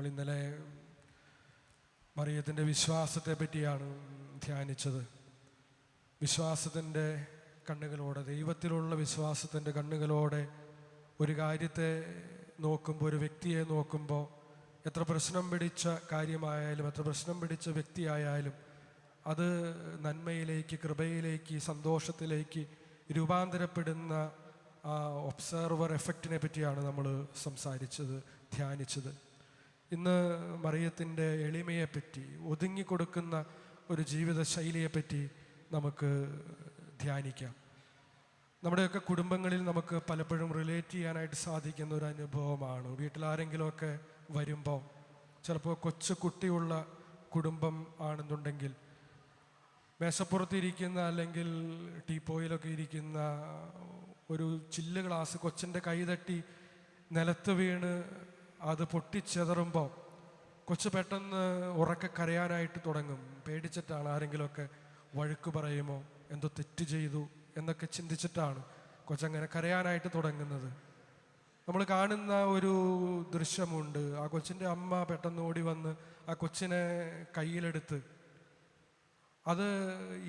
നമ്മൾ ഇന്നലെ മറിയത്തിന്റെ വിശ്വാസത്തെ പറ്റിയാണ് ധ്യാനിച്ചത്. വിശ്വാസത്തിന്റെ കണ്ണുകളോടെ ദൈവത്തിലുള്ള വിശ്വാസത്തിന്റെ കണ്ണുകളോടെ ഒരു കാര്യത്തെ നോക്കുമ്പോൾ ഒരു വ്യക്തിയെ നോക്കുമ്പോൾ എത്ര പ്രശ്നം പിടിച്ച കാര്യമായാലും എത്ര പ്രശ്നം പിടിച്ച വ്യക്തിയായാലും അത് നന്മയിലേക്ക് കൃപയിലേക്ക് സന്തോഷത്തിലേക്ക് രൂപാന്തരപ്പെടുന്ന ഒബ്സർവർ എഫക്റ്റിനെ പറ്റിയാണ് നമ്മൾ സംസാരിച്ചത് ധ്യാനിച്ചത്. ഇന്ന് മറിയത്തിന്റെ എളിമയെപ്പറ്റി ഒതുങ്ങിക്കൊടുക്കുന്ന ഒരു ജീവിത ശൈലിയെപ്പറ്റി നമുക്ക് ധ്യാനിക്കാം. നമ്മുടെയൊക്കെ കുടുംബങ്ങളിൽ നമുക്ക് പലപ്പോഴും റിലേറ്റ് ചെയ്യാനായിട്ട് സാധിക്കുന്ന ഒരു അനുഭവമാണ്. വീട്ടിൽ ആരെങ്കിലുമൊക്കെ വരുമ്പോൾ ചിലപ്പോൾ കൊച്ചു കുട്ടിയുള്ള കുടുംബം ആണെന്നുണ്ടെങ്കിൽ മേശപ്പുറത്തിരിക്കുന്ന അല്ലെങ്കിൽ ടീപ്പോയിലൊക്കെ ഇരിക്കുന്ന ഒരു ചില്ല് ഗ്ലാസ് കൊച്ചിന്റെ കൈതട്ടി നിലത്ത് വീണ് അത് പൊട്ടിച്ചെതറുമ്പോൾ കൊച്ചു പെട്ടെന്ന് ഉറക്കെ കരയാനായിട്ട് തുടങ്ങും. പേടിച്ചിട്ടാണ് ആരെങ്കിലുമൊക്കെ വഴുക്ക് പറയുമോ? എന്തോ തെറ്റ് ചെയ്തു എന്നൊക്കെ ചിന്തിച്ചിട്ടാണ് കൊച്ചങ്ങനെ കരയാനായിട്ട് തുടങ്ങുന്നത്. നമ്മൾ കാണുന്ന ഒരു ദൃശ്യമുണ്ട്. ആ കൊച്ചിന്റെ അമ്മ പെട്ടെന്ന് ഓടി വന്ന് ആ കൊച്ചിനെ കയ്യിലെടുത്ത് അത്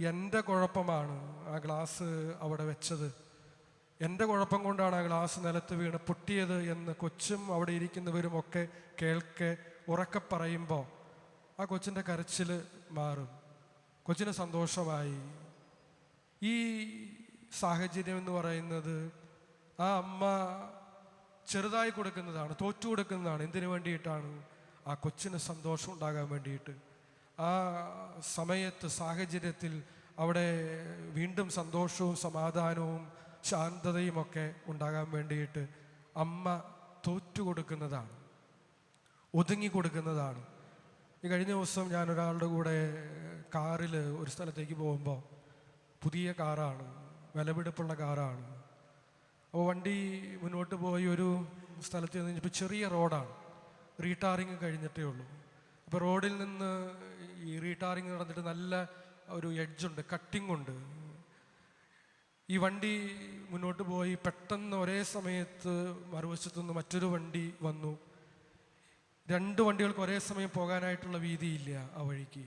എന്റെ കുഴപ്പമാണ്. ആ ഗ്ലാസ് അവിടെ വെച്ചത് എന്റെ കുഴപ്പം കൊണ്ടാണ് ആ ഗ്ലാസ് നിലത്ത് വീണ് പൊട്ടിയത് എന്ന് കൊച്ചും അവിടെ ഇരിക്കുന്നവരും ഒക്കെ കേൾക്കെ ഉറക്കെ പറയുമ്പോൾ ആ കൊച്ചിന്റെ കരച്ചിൽ മാറും. കൊച്ചിന് സന്തോഷമായി. ഈ സാഹചര്യം എന്ന് പറയുന്നത് ആ അമ്മ ചെറുതായി കൊടുക്കുന്നതാണ് തോറ്റു കൊടുക്കുന്നതാണ്. എന്തിനു വേണ്ടിയിട്ടാണ്? ആ കൊച്ചിന് സന്തോഷം ഉണ്ടാകാൻ വേണ്ടിയിട്ട്. ആ സമയത്ത് സാഹചര്യത്തിൽ അവിടെ വീണ്ടും സന്തോഷവും സമാധാനവും ശാന്തതയും ഒക്കെ ഉണ്ടാകാൻ വേണ്ടിയിട്ട് അമ്മ തോറ്റു കൊടുക്കുന്നതാണ് ഒതുങ്ങി കൊടുക്കുന്നതാണ്. ഈ കഴിഞ്ഞ ദിവസം ഞാൻ ഒരാളുടെ കൂടെ കാറിൽ ഒരു സ്ഥലത്തേക്ക് പോകുമ്പോൾ പുതിയ കാറാണ് വിലപിടിപ്പുള്ള കാറാണ്. അപ്പോൾ വണ്ടി മുന്നോട്ട് പോയി ഒരു സ്ഥലത്ത് നിന്ന് ഇപ്പോൾ ചെറിയ റോഡാണ് റീടാറിങ് കഴിഞ്ഞിട്ടേ ഉള്ളൂ. അപ്പോൾ റോഡിൽ നിന്ന് ഈ റീടാറിങ് നടന്നിട്ട് നല്ല ഒരു എഡ്ജുണ്ട് കട്ടിംഗ് ഉണ്ട് ഈ വണ്ടി മുന്നോട്ട് പോയി. പെട്ടെന്ന് ഒരേ സമയത്ത് മറുവശത്തു നിന്ന് മറ്റൊരു വണ്ടി വന്നു. രണ്ട് വണ്ടികൾക്ക് ഒരേ സമയം പോകാനായിട്ടുള്ള വീതിയില്ല ആ വഴിക്ക്.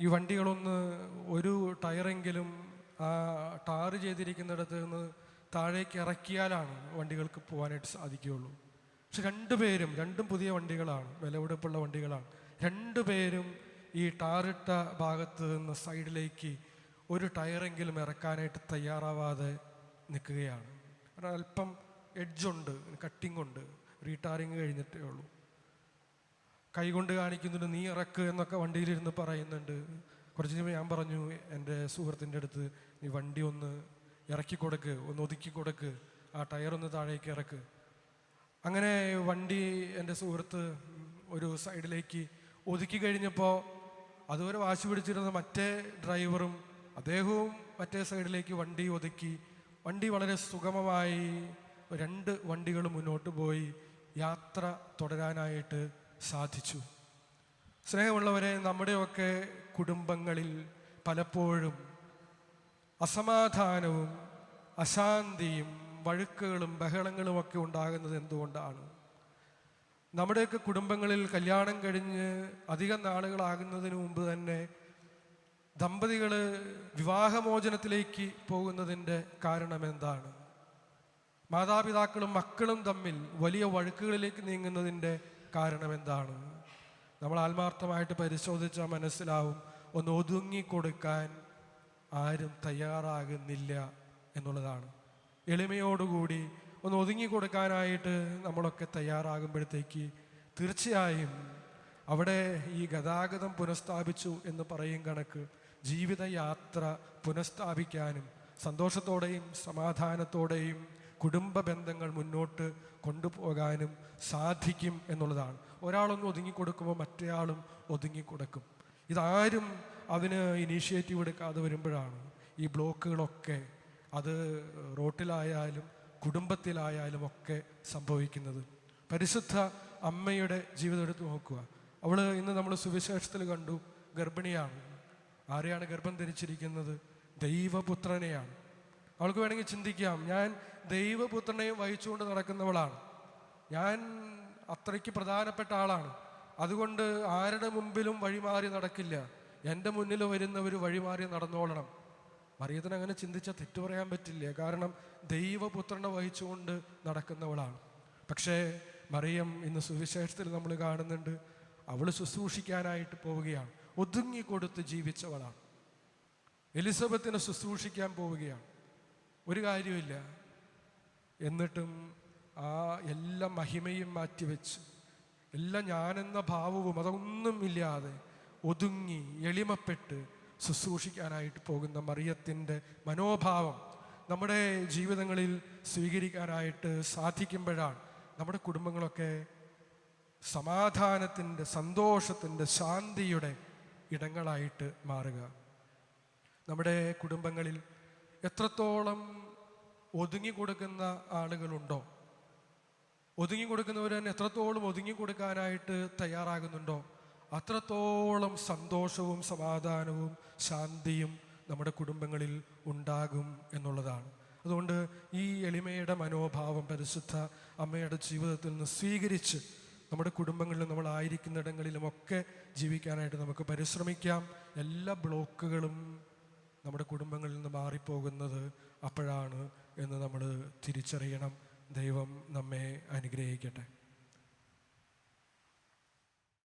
ഈ വണ്ടികളൊന്ന് ഒരു ടയറെങ്കിലും ആ ടാറ് ചെയ്തിരിക്കുന്നിടത്ത് നിന്ന് താഴേക്ക് ഇറക്കിയാലാണ് വണ്ടികൾക്ക് പോകാനായിട്ട് സാധിക്കുകയുള്ളൂ. പക്ഷെ രണ്ടുപേരും രണ്ടും പുതിയ വണ്ടികളാണ് വിലപിടിപ്പുള്ള വണ്ടികളാണ്. രണ്ടുപേരും ഈ ടാറിട്ട ഭാഗത്ത് നിന്ന് സൈഡിലേക്ക് ഒരു ടയറെങ്കിലും ഇറക്കാനായിട്ട് തയ്യാറാവാതെ നിൽക്കുകയാണ്. കാരണം അല്പം എഡ്ജുണ്ട് കട്ടിംഗ് ഉണ്ട് റീടാറിങ് കഴിഞ്ഞിട്ടേ ഉള്ളൂ. കൈകൊണ്ട് കാണിക്കുന്നുണ്ട് നീ ഇറക്ക് എന്നൊക്കെ വണ്ടിയിലിരുന്ന് പറയുന്നുണ്ട്. കുറച്ച് കഴിയുമ്പോൾ ഞാൻ പറഞ്ഞു എന്റെ സുഹൃത്തിന്റെ അടുത്ത് നീ വണ്ടി ഒന്ന് ഇറക്കി കൊടുക്ക് ഒന്ന് ഒതുക്കി കൊടുക്ക് ആ ടയർ ഒന്ന് താഴേക്ക് ഇറക്ക്. അങ്ങനെ വണ്ടി എന്റെ സുഹൃത്ത് ഒരു സൈഡിലേക്ക് ഒതുക്കി കഴിഞ്ഞപ്പോൾ അതുവരെ വാശി പിടിച്ചിരുന്ന മറ്റേ ഡ്രൈവറും അദ്ദേഹവും മറ്റേ സൈഡിലേക്ക് വണ്ടി ഒതുക്കി. വണ്ടി വളരെ സുഗമമായി രണ്ട് വണ്ടികൾ മുന്നോട്ട് പോയി യാത്ര തുടരാനായിട്ട് സാധിച്ചു. സ്നേഹമുള്ളവരെ നമ്മുടെയൊക്കെ കുടുംബങ്ങളിൽ പലപ്പോഴും അസമാധാനവും അശാന്തിയും വഴുക്കുകളും ബഹളങ്ങളും ഒക്കെ ഉണ്ടാകുന്നത് എന്തുകൊണ്ടാണ്? നമ്മുടെയൊക്കെ കുടുംബങ്ങളിൽ കല്യാണം കഴിഞ്ഞ് അധികം നാളുകളാകുന്നതിന് മുമ്പ് തന്നെ ദമ്പതികൾ വിവാഹമോചനത്തിലേക്ക് പോകുന്നതിന്റെ കാരണം എന്താണ് മാതാപിതാക്കളും മക്കളും തമ്മിൽ വലിയ വഴുക്കുകളിലേക്ക് നീങ്ങുന്നതിന്റെ കാരണം എന്താണ് നമ്മൾ ആത്മാർത്ഥമായിട്ട് പരിശോധിച്ചാൽ മനസ്സിലാവും ഒന്ന് ഒതുങ്ങിക്കൊടുക്കാൻ ആരും തയ്യാറാകുന്നില്ല എന്നുള്ളതാണ്. എളിമയോടുകൂടി ഒന്ന് ഒതുങ്ങിക്കൊടുക്കാനായിട്ട് നമ്മളൊക്കെ തയ്യാറാകുമ്പോഴത്തേക്ക് തീർച്ചയായും അവിടെ ഈ ഗതാഗതം പുനഃസ്ഥാപിച്ചു എന്ന് പറയും കണക്ക് ജീവിതയാത്ര പുനഃസ്ഥാപിക്കാനും സന്തോഷത്തോടെയും സമാധാനത്തോടെയും കുടുംബ ബന്ധങ്ങൾ മുന്നോട്ട് കൊണ്ടുപോകാനും സാധിക്കും എന്നുള്ളതാണ്. ഒരാളൊന്ന് ഒതുങ്ങിക്കൊടുക്കുമ്പോൾ മറ്റേയാളും ഒതുങ്ങിക്കൊടുക്കും. ഇതാരും അതിന് ഇനീഷ്യേറ്റീവ് എടുക്കാതെ വരുമ്പോഴാണ് ഈ ബ്ലോക്കുകളൊക്കെ അത് റോട്ടിലായാലും കുടുംബത്തിലായാലും ഒക്കെ സംഭവിക്കുന്നത്. പരിശുദ്ധ അമ്മയുടെ ജീവിതം എടുത്ത് നോക്കുക. അവൾ ഇന്ന് നമ്മൾ സുവിശേഷത്തിൽ കണ്ടു ഗർഭിണിയാണ്. ആരെയാണ് ഗർഭം ധരിച്ചിരിക്കുന്നത്? ദൈവപുത്രനെയാണ്. അവൾക്ക് വേണമെങ്കിൽ ചിന്തിക്കാം. ഞാൻ ദൈവപുത്രനെയും വഹിച്ചുകൊണ്ട് നടക്കുന്നവളാണ്. ഞാൻ അത്രയ്ക്ക് പ്രധാനപ്പെട്ട ആളാണ്. അതുകൊണ്ട് ആരുടെ മുമ്പിലും വഴിമാറി നടക്കില്ല. എന്റെ മുന്നിൽ വരുന്നവർ വഴിമാറി നടന്നോളണം. മറിയത്തിന് അങ്ങനെ ചിന്തിച്ചാൽ തെറ്റു പറയാൻ പറ്റില്ല. കാരണം ദൈവപുത്രനെ വഹിച്ചുകൊണ്ട് നടക്കുന്നവളാണ്. പക്ഷേ മറിയം ഇന്ന് സുവിശേഷത്തിൽ നമ്മൾ കാണുന്നുണ്ട്. അവൾ ശുശ്രൂഷിക്കാനായിട്ട് പോവുകയാണ്. ഒതുങ്ങിക്കൊടുത്ത് ജീവിച്ചവളാണ്. എലിസബത്തിനെ ശുശ്രൂഷിക്കാൻ പോവുകയാണ്. ഒരു കാര്യമില്ല എന്നിട്ടും ആ എല്ലാ മഹിമയും മാറ്റിവെച്ച് എല്ലാ ഞാനെന്ന ഭാവവും അതൊന്നും ഇല്ലാതെ ഒതുങ്ങി എളിമപ്പെട്ട് ശുശ്രൂഷിക്കാനായിട്ട് പോകുന്ന മറിയത്തിന്റെ മനോഭാവം നമ്മുടെ ജീവിതങ്ങളിൽ സ്വീകരിക്കാനായിട്ട് സാധിക്കുമ്പോഴാണ് നമ്മുടെ കുടുംബങ്ങളൊക്കെ സമാധാനത്തിന്റെ സന്തോഷത്തിന്റെ ശാന്തിയുടെ ഇടങ്ങളായിട്ട് മാറുക. നമ്മുടെ കുടുംബങ്ങളിൽ എത്രത്തോളം ഒതുങ്ങി കൊടുക്കുന്ന ആളുകളുണ്ടോ ഒതുങ്ങി കൊടുക്കുന്നവർ തന്നെ എത്രത്തോളം ഒതുങ്ങി കൊടുക്കാനായിട്ട് തയ്യാറാകുന്നുണ്ടോ അത്രത്തോളം സന്തോഷവും സമാധാനവും ശാന്തിയും നമ്മുടെ കുടുംബങ്ങളിൽ ഉണ്ടാകും എന്നുള്ളതാണ്. അതുകൊണ്ട് ഈ എളിമയുടെ മനോഭാവം പരിശുദ്ധ അമ്മയുടെ ജീവിതത്തിൽ നിന്ന് സ്വീകരിച്ച് നമ്മുടെ കുടുംബങ്ങളിലും നമ്മൾ ആയിരിക്കുന്നിടങ്ങളിലും ഒക്കെ ജീവിക്കാനായിട്ട് നമുക്ക് പരിശ്രമിക്കാം. എല്ലാ ബ്ലോക്കുകളും നമ്മുടെ കുടുംബങ്ങളിൽ നിന്ന് മാറിപ്പോകുന്നത് അപ്പോഴാണ് എന്ന് നമ്മൾ തിരിച്ചറിയണം. ദൈവം നമ്മെ അനുഗ്രഹിക്കട്ടെ.